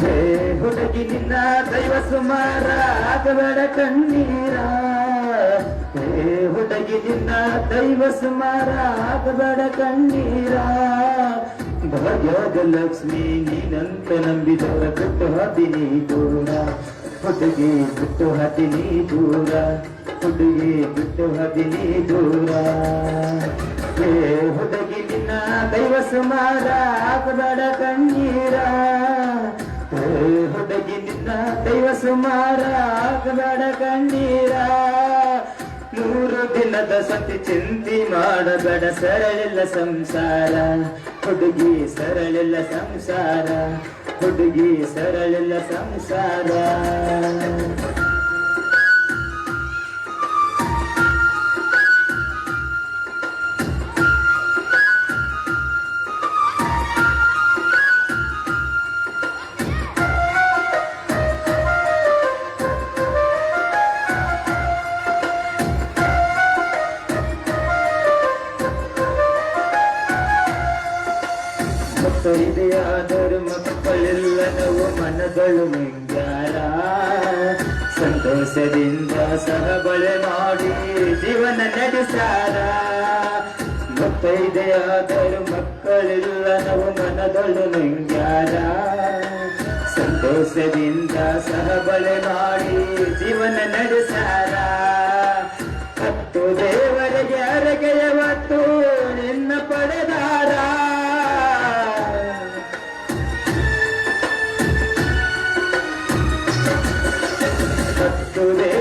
ಹೇ ಹುಡುಗಿ, ನಿನ್ನ ದೈವ ಸುಮಾರ ಆಗಬೇಡ ಕಣ್ಣೀರ. ಹೇ ಹುಡುಗಿ, ನಿನ್ನ ದೈವ ಸುಮಾರ ಆಗಬೇಡ ಕಣ್ಣೀರ. ಭಾಗ್ಯದ ಲಕ್ಷ್ಮಿ, ನೀನಂತ ನಂಬಿದವರ ಬಿಟ್ಟು ಹಾದಿನಿ ದೂರ. ಹುಡುಗಿ, ಬಿಟ್ಟು ಹಾದಿನಿ ದೂರ. ಹುಡುಗಿ, ಬಿಟ್ಟು ಹಾದಿನಿ ದೂರ. ಹೇ ಹುಡುಗಿ, ನಿನ್ನ ದೈವ ಸುಮಾರ ಆಗಬೇಡ ಕಣ್ಣೀರ. ನಿನ್ನ ದೈವ ಸುಮಾರ ಆಗಬೇಡ ಕಣ್ಣೀರ. ನೂರು ದಿನದ ಸತಿ ಚಿಂತಿ ಮಾಡಬೇಡ, ಸರಳಿಲ್ಲ ಸಂಸಾರ. ಹುಡುಗಿ ಸರಳಿಲ್ಲ ಸಂಸಾರ, ಹುಡುಗಿ ಸರಳಿಲ್ಲ ಸಂಸಾರ. ಮಕ್ಕಳಿದೆಯಾದರೂ ಮಕ್ಕಳಿಲ್ಲ ನಾವು ಮನಗಳು ಮಿಂಗಾರ ಸಂತೋಷದಿಂದ ಸಹಬಳೆ ಮಾಡಿ ಜೀವನ ನಡೆಸಾರ ಮಕ್ಕಳಿದೆಯಾದರೂ ಮಕ್ಕಳಿಲ್ಲ ನಾವು ಮನಗಳು ಮಿಂಗಾರ ಸಂತೋಷದಿಂದ ಸಹಬಳೆ ಮಾಡಿ ಜೀವನ ನಡೆಸಾರ ಹತ್ತು ದೇವರಿಗೆ ಅರಗೆಯವತ್ತು சத்துவே